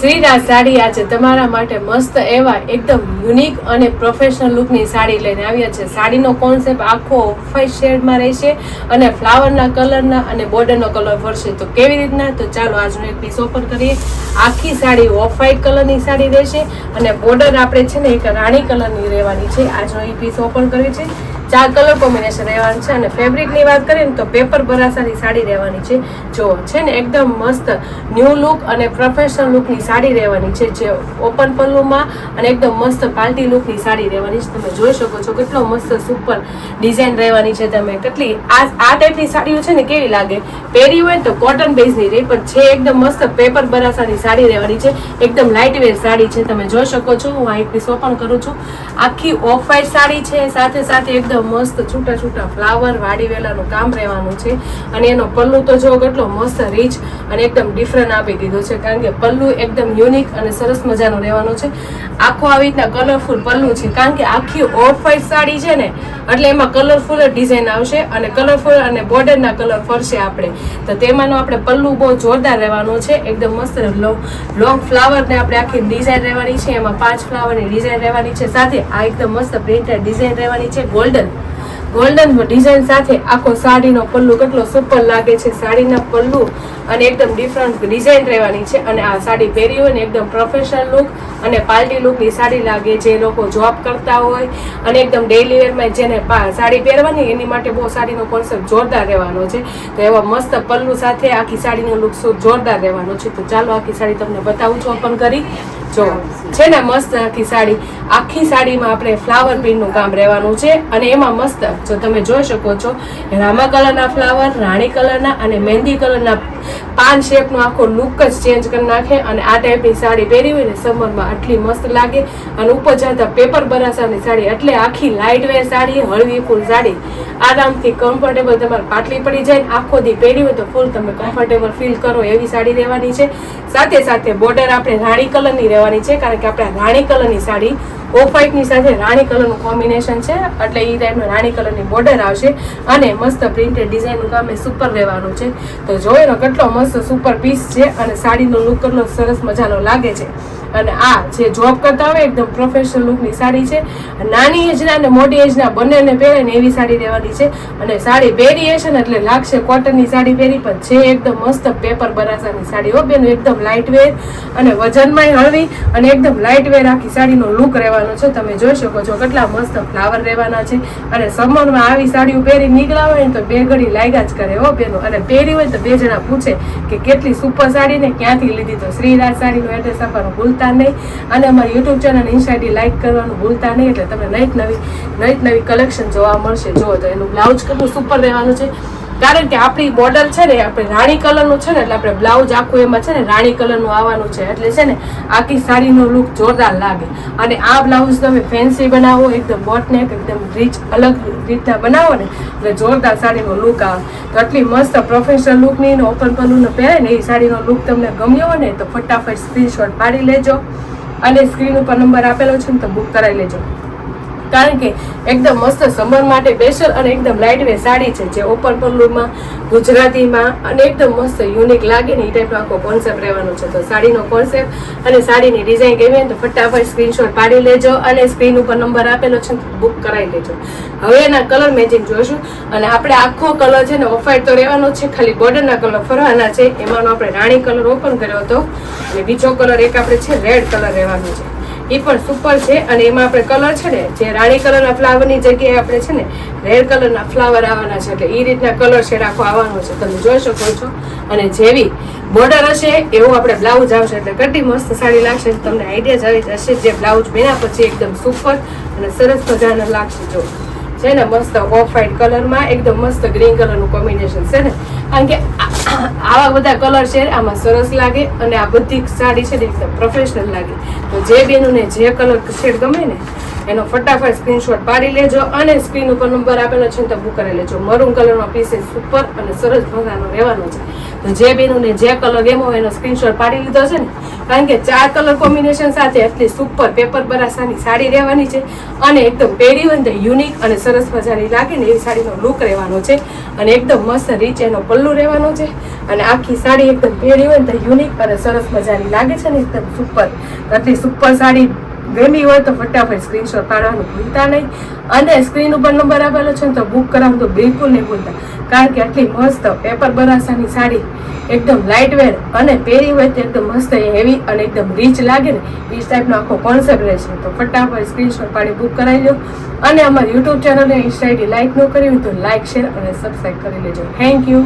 શ્રીરાજ સાડી આજે તમારા માટે મસ્ત એવા એકદમ યુનિક અને પ્રોફેશનલ લુકની સાડી લઈને આવ્યા છે. સાડીનો કોન્સેપ્ટ આખો ઓફાઈ શેડમાં રહેશે અને ફ્લાવરના કલરના અને બોર્ડરનો કલર ફરશે. તો કેવી રીતના? તો ચાલો આજનો એક પીસ ઓપન કરીએ. આખી સાડી ઓફ વ્હાઈટ કલરની સાડી રહેશે અને બોર્ડર આપણે છે ને એક રાણી કલરની રહેવાની છે. આજનો એ પીસ ઓપન કરીએ છે. ચાર કલર કોમ્બિનેશન રહેવાનું છે અને ફેબ્રિકની વાત કરીએ ને તો પેપર બરાસાની સાડી રહેવાની છે. જો છે ને એકદમ મસ્ત ન્યૂ લુક અને પ્રોફેશનલ લુકની સાડી રહેવાની છે, જે ઓપન પલ્લુમાં અને એકદમ મસ્ત પાર્ટી લુકની સાડી રહેવાની છે. તમે જોઈ શકો છો કેટલો મસ્ત સુપર ડિઝાઇન રહેવાની છે તમે. કેટલી આ આ ટાઈપની સાડીઓ છે ને કેવી લાગે? પહેરી હોય તો કોટન બેઝની રહી પણ છે એકદમ મસ્ત પેપર બરાસાની સાડી રહેવાની છે, એકદમ લાઇટ વેર સાડી છે. તમે જોઈ શકો છો, હું આ એક પીસ ઓપન કરું છું. આખી ઓફ વાઇટ સાડી છે, સાથે સાથે એકદમ મસ્ત છૂટા છૂટા ફ્લાવર વાડી વેલાનું કામ રહેવાનું છે. અને એનો પલ્લુ તો જો કેટલો મસ્ત રીચ અને એકદમ ડિફરન્ટ આપી દીધો છે. કારણ કે પલ્લુ એકદમ યુનિક અને સરસ મજાનો રહેવાનો છે. આખો આવી રીતના કલરફુલ પલ્લુ છે. કારણ કે આખી ઓફ વાઇટ સાડી છે ને, એટલે એમાં કલરફુલ જ ડિઝાઇન આવશે અને કલરફુલ અને બોર્ડરના કલર ફરશે આપણે. તો તેમાંનો આપણે પલ્લું બહુ જોરદાર રહેવાનો છે. એકદમ મસ્ત લોંગ ફ્લાવરને આપણે આખી ડિઝાઇન રહેવાની છે. એમાં પાંચ ફ્લાવરની ડિઝાઇન રહેવાની છે. સાથે આ એકદમ મસ્ત પ્રિન્ટેડ ડિઝાઇન રહેવાની છે. ગોલ્ડન ગોલ્ડન ડિઝાઇન સાથે આખો સાડીનો પલ્લુ કેટલો સુપર લાગે છે. સાડીના પલ્લુ અને એકદમ ડિફરન્ટ ડિઝાઇન રહેવાની છે. અને આ સાડી પહેરી હોય ને, એકદમ પ્રોફેશનલ લુક અને પાર્ટી લુકની સાડી લાગે જે લોકો જોબ કરતા હોય અને એકદમ ડેઇલી વેરમાં જેને સાડી પહેરવાની એની માટે બહુ સાડીનો કોન્સેપ્ટ જોરદાર રહેવાનો છે. તો એવા મસ્ત પલ્લુ સાથે આખી સાડીનો લુક જોરદાર રહેવાનો છે. તો ચાલો આખી સાડી તમને બતાવું છું ઓપન કરી. જો છે ને મસ્ત આખી સાડી. આખી સાડીમાં આપણે ફ્લાવર પ્રિન્ટનું કામ રહેવાનું છે અને એમાં મસ્ત જો તમે જોઈ શકો છો, રામા કલરના ફ્લાવર રાણી કલરના અને મહેંદી કલરના પાન શેપનો આખો લુક જ ચેન્જ કરી નાખે અને આ ટાઈપની સાડી પહેરી હોય ને સમરમાં આટલી મસ્ત લાગે. અને ઉપર જતા પેપર બરાસાની સાડી. એટલે આખી લાઇટ વેર સાડી, હળવી ફૂલ સાડી. આરામથી કમ્ફર્ટેબલ તમારે પાટલી પડી જાય આખો દી પહેરી હોય તો ફૂલ તમે કમ્ફર્ટેબલ ફીલ કરો એવી સાડી રહેવાની છે. સાથે સાથે બોર્ડર આપણે રાણી કલરની રહેવાની છે, કારણ કે આપણે રાણી કલરની સાડી ઓફ વ્હાઈટની સાથે રાણી કલરનું કોમ્બિનેશન છે. એટલે એ ટાઈપનું રાણી કલરની બોર્ડર આવશે અને મસ્ત પ્રિન્ટેડ ડિઝાઇનનું કામ એ સુપર રહેવાનું છે. તો જોયો કેટલો મસ્ત સુપર પીસ છે અને સાડીનો લુક કેટલો સરસ મજાનો લાગે છે. અને આ જે જોબ કરતા હોય, એકદમ પ્રોફેશનલ લુકની સાડી છે. નાની એજના અને મોટી એજના બંનેને પહેરે ને એવી સાડી રહેવાની છે. અને સાડી પહેરી હશે એટલે લાગશે કોટનની સાડી પહેરી, પણ છે એકદમ મસ્ત પેપર બરાસાની સાડી હો બેન, એકદમ લાઇટ વેર અને વજનમાંય હળવી અને એકદમ લાઇટ વેર આખી સાડીનો લુક રહેવાનો છે. તમે જોઈ શકો છો કેટલા મસ્ત ફ્લાવર રહેવાના છે. અને સમરમાં આવી સાડીઓ પહેરી નીકળ્યા હોય ને તો બે ઘડી લાગ્યા જ કરે હો બેનો. અને પહેરી હોય તો બે જણા પૂછે કે કેટલી સુપર સાડી ને ક્યાંથી લીધી તો શ્રીરાજ સાડીનું એડ્રેસ આપવાનું ભૂલતા નહીં. અને અમારી યુટ્યુબ ચેનલ ઇન્સ્ટાડી લાઇક કરવાનું ભૂલતા નહીં. એટલે તમને નવી નવી નવી નવી કલેક્શન જોવા મળશે. જો તો એનું બ્લાઉઝ કેટલું સુપર રહેવાનું છે. કારણ કે આપણી બોર્ડર છે ને, આપણે રાણી કલરનું છે ને, એટલે આપણે બ્લાઉઝ આખું એમાં છે ને, રાણી કલરનું આવવાનું છે. એટલે છે ને, આખી સાડીનો લુક જોરદાર લાગે. અને આ બ્લાઉઝ તમે ફેન્સી બનાવો, એકદમ બોટનેક એકદમ રીચ અલગ રીતના બનાવો ને, એટલે જોરદાર સાડીનો લુક આવે. તો આટલી મસ્ત પ્રોફેશનલ લુકની ને ઓપન પલ્લુનો પહેરે ને, એ સાડીનો લુક તમને ગમ્યો હોય ને, તો ફટાફટ સ્ક્રીનશોટ પાડી લેજો. અને સ્ક્રીન ઉપર નંબર આપેલો છે ને, તો બુક કરાવી લેજો. કારણ કે એકદમ મસ્ત સમર માટે સ્પેશિયલ અને એકદમ લાઇટ વેર સાડી છે, જે ઓપન પલ્લુમાં ગુજરાતીમાં અને એકદમ મસ્ત યુનિક લાગે ને એ ટાઈપનો આખો કોન્સેપ્ટ રહેવાનો છે. તો સાડીનો કોન્સેપ્ટ અને સાડીની ડિઝાઇન કેવી હોય તો ફટાફટ સ્ક્રીનશોટ પાડી લેજો અને સ્ક્રીન ઉપર નંબર આપેલો છે બુક કરાવી લેજો હવે એના કલર મેચિંગ જોઈશું અને આપણે આખો કલર છે ને ઓફાઈટ તો રહેવાનો છે, ખાલી બોર્ડરના કલર ફરવાના છે. એમાંનો આપણે રાણી કલર ઓપન કર્યો હતો અને બીજો કલર એક આપણે છે રેડ કલર રહેવાનો છે. એ પણ સુપર છે અને એમાં આપણે કલર છે ને, જે રાણી કલરના ફ્લાવરની જગ્યાએ આપણે છે ને રેડ કલરના ફ્લાવર આવવાના છે. એટલે એ રીતના કલર છે રાખો, આવવાનો છે. તમે જોઈ શકો છો. અને જેવી બોર્ડર હશે, એવું આપણે બ્લાઉઝ આવશે. એટલે કટી મસ્ત સાડી લાગશે. તમને આઈડિયા જ આવી જશે જે બ્લાઉઝ પહેર્યા પછી એકદમ સુપર અને સરસ મજાના લાગશે. જો, છે ને, મસ્ત ઓફ વ્હાઈટ કલરમાં એકદમ મસ્ત ગ્રીન કલરનું કોમ્બિનેશન છે ને કારણ કે આવા બધા કલર છે, આમાં સરસ લાગે અને આ બધી સાડી છે એકદમ પ્રોફેશનલ લાગે. તો જે બેનોને જે કલર શેડ ગમે ને, એનો ફટાફટ સ્ક્રીનશોટ પાડી લેજો અને સ્ક્રીન ઉપર નંબર આપેલો છે તો બુક કરી લેજો. મરૂન કલરનો પીસ સુપર અને સરસ મજાનો રહેવાનો છે. તો જે બેનોને જે કલર ગેમો એનો સ્ક્રીનશોટ પાડી લીધો છે ને, કારણ કે ચાર કલર કોમ્બિનેશન સાથે એટલી સુપર પેપર બરાસાની સાડી રહેવાની છે અને એકદમ પહેરી હોય યુનિક અને સરસ મજાની લાગે ને એવી સાડીનો લુક રહેવાનો છે. અને એકદમ મસ્ત રીચ એનો પલ્લુ રહેવાનો છે. અને આખી સાડી એકદમ પહેરી હોય ને તો યુનિક અને સરસ મજાની લાગે છે ને, એકદમ સુપર આટલી સુપર સાડી ગમી હોય તો ફટાફટ સ્ક્રીનશોટ પાડવાનું ભૂલતા નહીં. અને સ્ક્રીન ઉપર નંબર આપેલો છે ને તો બુક કરાવું તો બિલકુલ નહીં ભૂલતા. કારણ કે આટલી મસ્ત પેપર બરાસાની સાડી, એકદમ લાઇટ વેર અને પહેરી હોય તો એકદમ મસ્ત હેવી અને એકદમ રીચ લાગે ને, એ ટાઈપનો આખો કોન્સેપ્ટ રહેશે તો ફટાફટ સ્ક્રીનશોટ પાડી બુક કરાવી લો અને અમારી યુટ્યુબ ચેનલને ઇન્સ્ટા આઈડી લાઇક ન કરી હોય તો લાઇક શેર અને સબસ્ક્રાઈબ કરી લેજો. Thank you